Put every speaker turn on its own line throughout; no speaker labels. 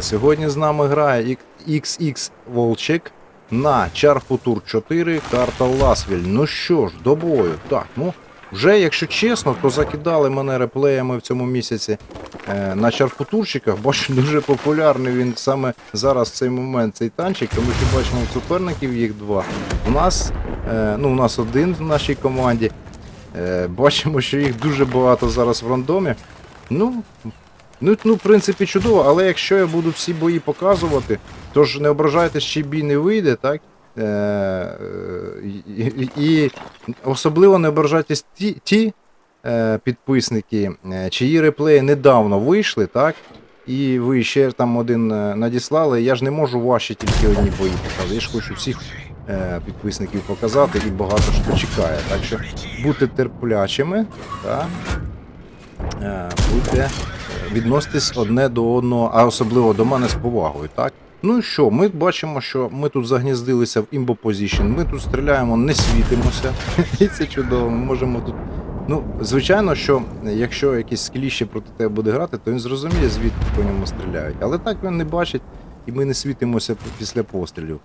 Сьогодні з нами грає XX Волчик на Чарфутур 4 карта Ласвіль. Ну що ж, до бою. Так, ну вже, якщо чесно, то закидали мене реплеями в цьому місяці е, на Чарфутурчиках. Бачу, дуже популярний він саме зараз в цей момент, цей танчик, тому що бачимо суперників їх два. У нас, е, ну, у нас один в нашій команді. Е, бачимо, що їх дуже багато зараз в рандомі. Ну, Ну, ну, в принципі, чудово, але якщо я буду всі бої показувати, то ж не ображайтесь, чи бій не вийде, так? Е, е, і, особливо не ображайтесь ті, ті е, підписники, е, чиї реплеї недавно вийшли, так? І ви ще там один е, надіслали. Я ж не можу ваші тільки одні бої показати. Я ж хочу всіх е, підписників показати і багато хто чекає. Так що будьте терплячими, так? Е, будьте відноситись одне до одного, а особливо до мене з повагою, так? Ну і що, ми бачимо, що ми тут загніздилися в імбо-позішн, ми тут стріляємо, не світимося. І це чудово, ми можемо тут. Ну, звичайно, що якщо якийсь скіліще проти тебе буде грати, то він зрозуміє, звідки по ньому стріляють. Але так він не бачить, і ми не світимося після пострілів.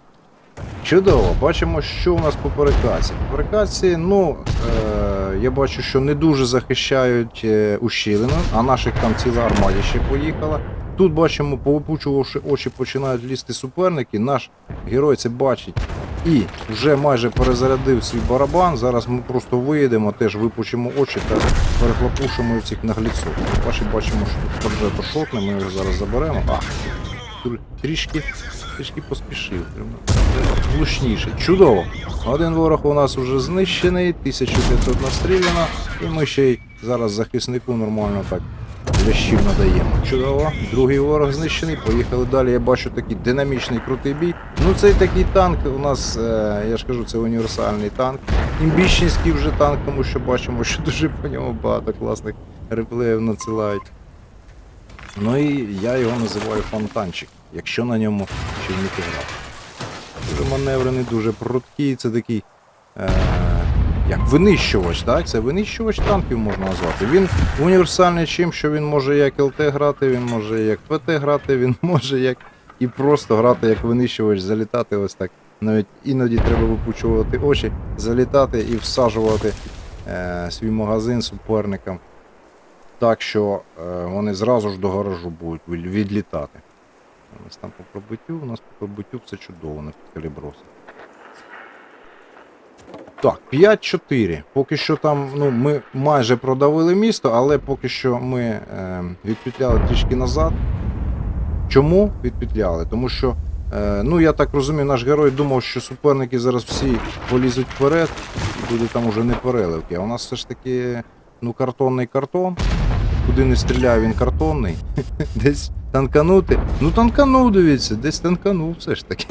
Чудово, бачимо, що у нас по перекаці. По перекаці, ну, е, я бачу, що не дуже захищають е, ущелину, а наших там ціла армаді ще поїхала. Тут бачимо, повипучувавши очі, починають лізти суперники. Наш герой це бачить і вже майже перезарядив свій барабан. Зараз ми просто виїдемо, теж випучимо очі та перехлопушимо цих нагліців. Бачимо, бачимо, що тут шотне, ми його зараз заберемо. А, трішки, трішки поспішив. Влучніше. Чудово. Один ворог у нас вже знищений, 1500 настріляно, і ми ще й зараз захиснику нормально так лящів надаємо. Чудово. Другий ворог знищений. Поїхали далі. Я бачу такий динамічний крутий бій. Ну цей такий танк у нас, е, я ж кажу, це універсальний танк. Імбіщенський вже танк, тому що бачимо, що дуже по ньому багато класних реплеїв надсилають. Ну і я його називаю фонтанчик, якщо на ньому ще вміти грати. Дуже маневрений, дуже прудкий, це такий. Е- як винищувач, так? Це винищувач танків можна назвати. Він універсальний чим, що він може як ЛТ грати, він може як ПТ грати, він може як і просто грати як винищувач, залітати ось так. Навіть іноді треба випучувати очі, залітати і всаджувати е- свій магазин суперникам так, що е, вони зразу ж до гаражу будуть відлітати. У нас там по пробиттю, у нас по пробиттю все чудово на підкаліброси. Так, 5-4. Поки що там, ну, ми майже продавили місто, але поки що ми е, відпетляли трішки назад. Чому відпетляли? Тому що, е, ну я так розумію, наш герой думав, що суперники зараз всі полізуть вперед, і буде там уже не переливки. А у нас все ж таки ну, картонний картон. Куди не стріляє, він картонний. Десь танканути. Ну танканув, дивіться, десь танканув все ж таки.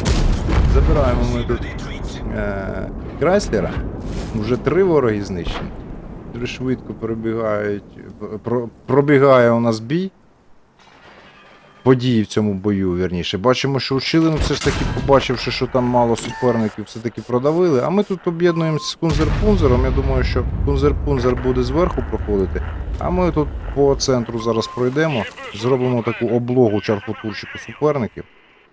Забираємо ми тут е- Крайслера. Вже три вороги знищені. Дуже швидко пробігають. Пробігає у нас бій. Події в цьому бою, вірніше. Бачимо, що Ущилин все ж таки, побачивши, що там мало суперників, все-таки продавили. А ми тут об'єднуємося з Кунзер-Пунзером. Я думаю, що Кунзер-Пунзер буде зверху проходити. А ми тут по центру зараз пройдемо, зробимо таку облогу чарфотурчику суперників.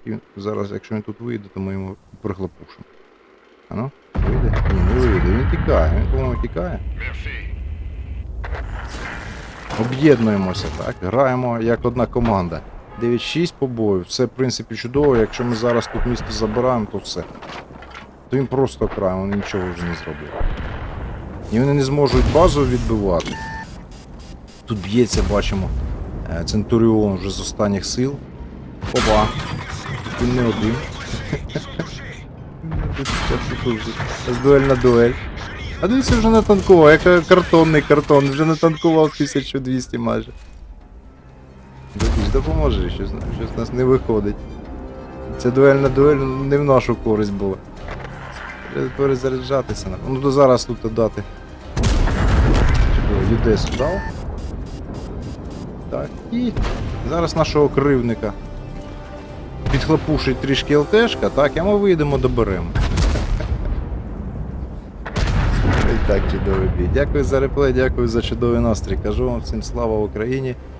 І зараз, якщо він тут вийде, то ми йому прихлопушимо. А ну, вийде? Ні, не вийде, він тікає, він, по-моєму, тікає. Об'єднуємося, так? Граємо як одна команда. 9-6 побоїв, це в принципі чудово. Якщо ми зараз тут місто забираємо, то все. То він просто край, він нічого вже не зробив. І вони не зможуть базу відбивати. Тут б'ється, бачимо, е, Центуріон вже з останніх сил. Опа. Він не один. Вже дуель на дуель. А дивіться, вже натанкував, як картонний картон, вже натанкував 1200 майже. Дадіш, допоможи, щось, щось нас не виходить. Ця дуель на дуель не в нашу користь була. Треба перезаряджатися. на- Ну то зараз тут дати. Чудово, ЮДС дав. Так, і зараз нашого кривника підхлопушить трішки ЛТшка, так, і ми вийдемо доберемо. І так, чудовий бій. Дякую за реплей, дякую за чудовий настрій. Кажу вам всім слава Україні